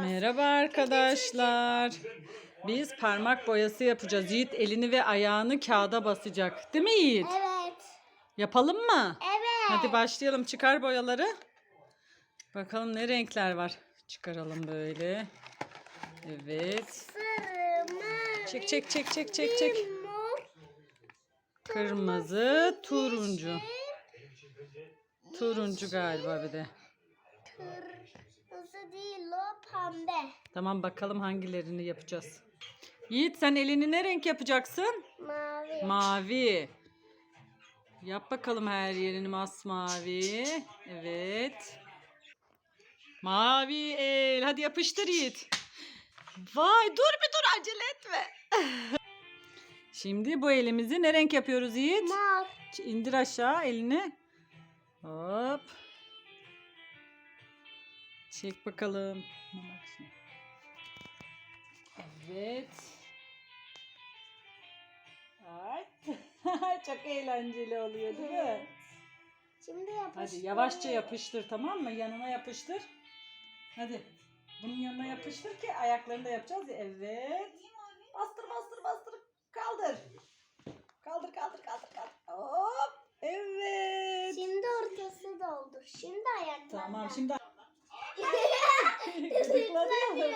Merhaba arkadaşlar. Biz parmak boyası yapacağız. Yiğit elini ve ayağını kağıda basacak. Değil mi Yiğit? Evet. Yapalım mı? Evet. Hadi başlayalım. Çıkar boyaları. Bakalım ne renkler var. Çıkaralım böyle. Evet. Çek çek çek çek çek çek. Kırmızı, turuncu. Turuncu galiba bir de. Kırmızı değil o pembe. Tamam bakalım hangilerini yapacağız. Yiğit sen elini ne renk yapacaksın? Mavi. Mavi. Yap bakalım her yerini masmavi. Evet. Mavi el. Hadi yapıştır Yiğit. Vay dur bir dur acele etme. Şimdi bu elimizi ne renk yapıyoruz Yiğit? Mor. İndir aşağı elini. Hop. Çek bakalım. Evet. Ay. Çok eğlenceli oluyor değil mi? Şimdi yapıştır. Hadi yavaşça yapıştır tamam mı? Yanına yapıştır. Hadi. Bunun yanına yapıştır ki ayaklarını da yapacağız ya. Evet. Bastır bastır bastır. Kaldır. Kaldır kaldır kaldır kaldır. Hop. Evet. Şimdi ortası doldur. Şimdi ayaklarına. Tamam şimdi gıdıklanıyor?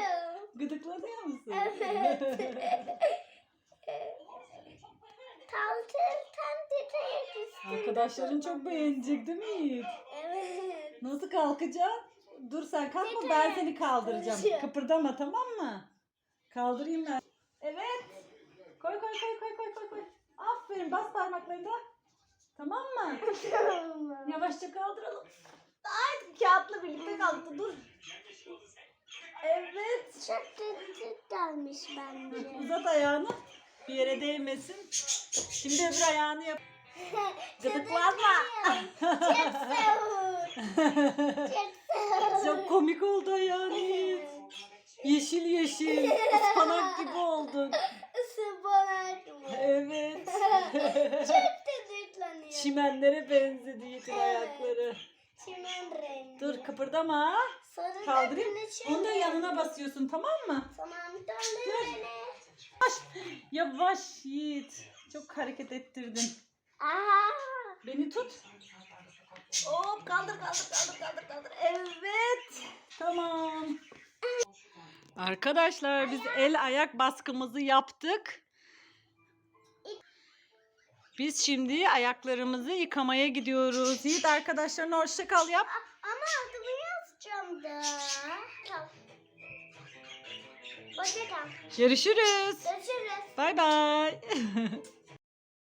Gıdıklanıyor. Musun? Titreyip Arkadaşların çok beğenecek değil mi Yiğit? Evet. Nasıl kalkacaksın? Dur sen kalkma ben seni kaldıracağım. Kıpırdama tamam mı? Kaldırayım ben. Evet. Koy koy koy koy koy koy koy. Aferin bas parmaklarını da. Tamam mı? Yavaşça kaldıralım. Ay kağıtla birlikte kalktı dur. Evet. Çok kötü gelmiş bence. Uzat ayağını. Bir yere değmesin. Şimdi öbür ayağını yap. Gıdıklanma. Çok soğuk. Çok soğuk. Çok komik oldu ayağın Yiğit. Yeşil yeşil. ıspanak gibi oldun. Isıbanak mı? Evet. Çok tedirtlanıyor. Çimenlere benzedi Yiğit'in ayakları. Çimen rengi. Dur kıpırdama. Sarı Kaldırayım. Onu da yanına basıyorsun tamam mı? Tamam döndür beni. Yavaş Yiğit. Çok hareket ettirdin. Aa. Beni tut. Hop kaldır kaldır kaldır kaldır kaldır. Evet. Tamam. Arkadaşlar biz el ayak baskımızı yaptık. Biz şimdi ayaklarımızı yıkamaya gidiyoruz. Yiğit arkadaşlarına hoşça kal yap. Ama yazacağım da. Tamam. Hoşça kal. Görüşürüz. Görüşürüz. Bay bay.